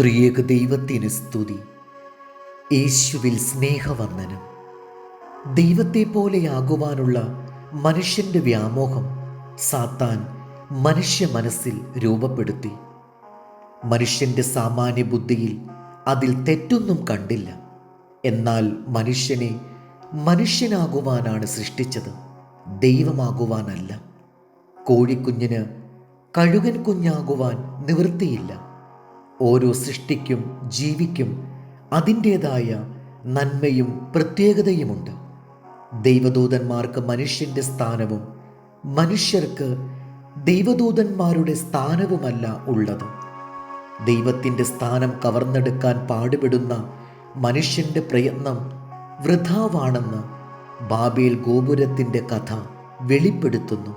ത്രിയേക ദൈവത്തിന് സ്തുതി. യേശുവിൽ സ്നേഹവന്ദനം. ദൈവത്തെ പോലെയാകുവാനുള്ള മനുഷ്യന്റെ വ്യാമോഹം സാത്താൻ മനുഷ്യ മനസ്സിൽ രൂപപ്പെടുത്തി. മനുഷ്യന്റെ സാമാന്യ ബുദ്ധിയിൽ അതിൽ തെറ്റൊന്നും കണ്ടില്ല. എന്നാൽ മനുഷ്യനെ മനുഷ്യനാകുവാനാണ് സൃഷ്ടിച്ചത്. ദൈവമാകുവാനല്ല. കോഴിക്കുഞ്ഞിന് കഴുകൻ കുഞ്ഞാകുവാൻ നിവൃത്തിയില്ല. ഓരോ സൃഷ്ടിക്കും ജീവിക്കും അതിന്റേതായ നന്മയും പ്രത്യേകതയുമുണ്ട്. ദൈവദൂതന്മാർക്ക് മനുഷ്യന്റെ സ്ഥാനവും മനുഷ്യർക്ക് ദൈവദൂതന്മാരുടെ സ്ഥാനവുമല്ല ഉള്ളത്. ദൈവത്തിന്റെ സ്ഥാനം കവർന്നെടുക്കാൻ പാടുപെടുന്ന മനുഷ്യന്റെ പ്രയത്നം വൃഥാവാണെന്ന് ബാബേൽ ഗോപുരത്തിന്റെ കഥ വെളിപ്പെടുത്തുന്നു.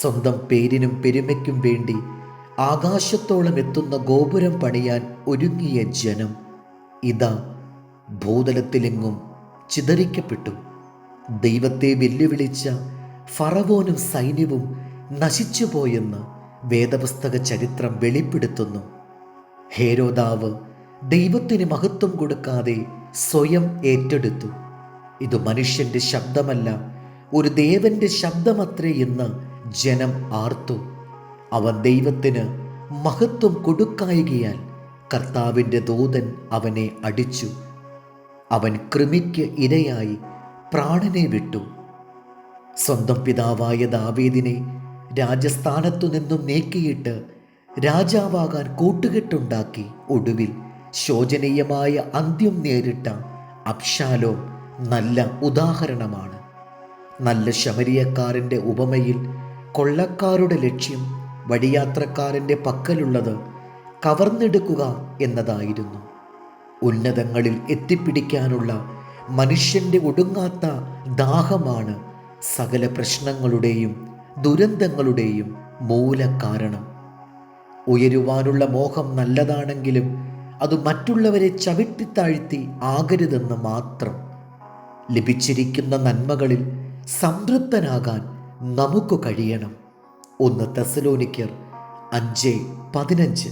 സ്വന്തം പേരിനും പെരുമയ്ക്കും വേണ്ടി ആകാശത്തോളം എത്തുന്ന ഗോപുരം പണിയാൻ ഒരുങ്ങിയ ജനം ഇതാ ഭൂതലത്തിലെങ്ങും ചിതറിക്കപ്പെട്ടു. ദൈവത്തെ വെല്ലുവിളിച്ച ഫറവോനും സൈന്യവും നശിച്ചുപോയെന്ന് വേദപുസ്തക ചരിത്രം വെളിപ്പെടുത്തുന്നു. ഹേരോദാവ് ദൈവത്തിന് മഹത്വം കൊടുക്കാതെ സ്വയം ഏറ്റെടുത്തു. ഇത് മനുഷ്യന്റെ ശബ്ദമല്ല ഒരു ദേവന്റെ ശബ്ദമത്രേ എന്ന് ജനം ആർത്തു. അവൻ ദൈവത്തിന് മഹത്വം കൊടുക്കായികയാൽ കർത്താവിന്റെ ദൂതൻ അവനെ അടിച്ചു. അവൻ കൃമിക്ക് ഇരയായി പ്രാണനെ വിട്ടു. സ്വന്തം പിതാവായ ദാവീദിനെ രാജസ്ഥാനത്തു നിന്നും നീക്കിയിട്ട് രാജാവാകാൻ കൂട്ടുകെട്ടുണ്ടാക്കി ഒടുവിൽ ശോചനീയമായ അന്ത്യം നേരിട്ട അബ്ഷാലോ നല്ല ഉദാഹരണമാണ്. നല്ല ശമരിയക്കാരന്റെ ഉപമയിൽ കൊള്ളക്കാരുടെ ലക്ഷ്യം വഴിയാത്രക്കാരന്റെ പക്കലുള്ളത് കവർന്നെടുക്കുക എന്നതായിരുന്നു. ഉന്നതങ്ങളിൽ എത്തിപ്പിടിക്കാനുള്ള മനുഷ്യന്റെ ഒടുങ്ങാത്ത ദാഹമാണ് സകല പ്രശ്നങ്ങളുടെയും ദുരന്തങ്ങളുടെയും മൂലകാരണം. ഉയരുവാനുള്ള മോഹം നല്ലതാണെങ്കിലും അത് മറ്റുള്ളവരെ ചവിട്ടിത്താഴ്ത്തി ആകരുതെന്ന് മാത്രം. ലഭിച്ചിരിക്കുന്ന നന്മകളിൽ സംതൃപ്തനാകാൻ നമുക്ക് കഴിയണം. ഒന്ന് തെസലോനിക്കർ അഞ്ച് പതിനഞ്ച്.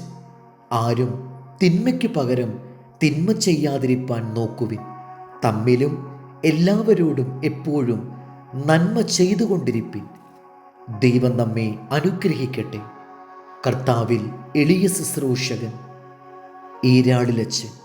ആരും തിന്മയ്ക്ക് പകരം തിന്മ ചെയ്യാതിരിപ്പാൻ നോക്കുവിൻ. തമ്മിലും എല്ലാവരോടും എപ്പോഴും നന്മ ചെയ്തുകൊണ്ടിരിപ്പിൻ. ദൈവം നമ്മെ അനുഗ്രഹിക്കട്ടെ. കർത്താവിൽ എളിയ ശുശ്രൂഷകൻ. ഈരാളിലച്ച്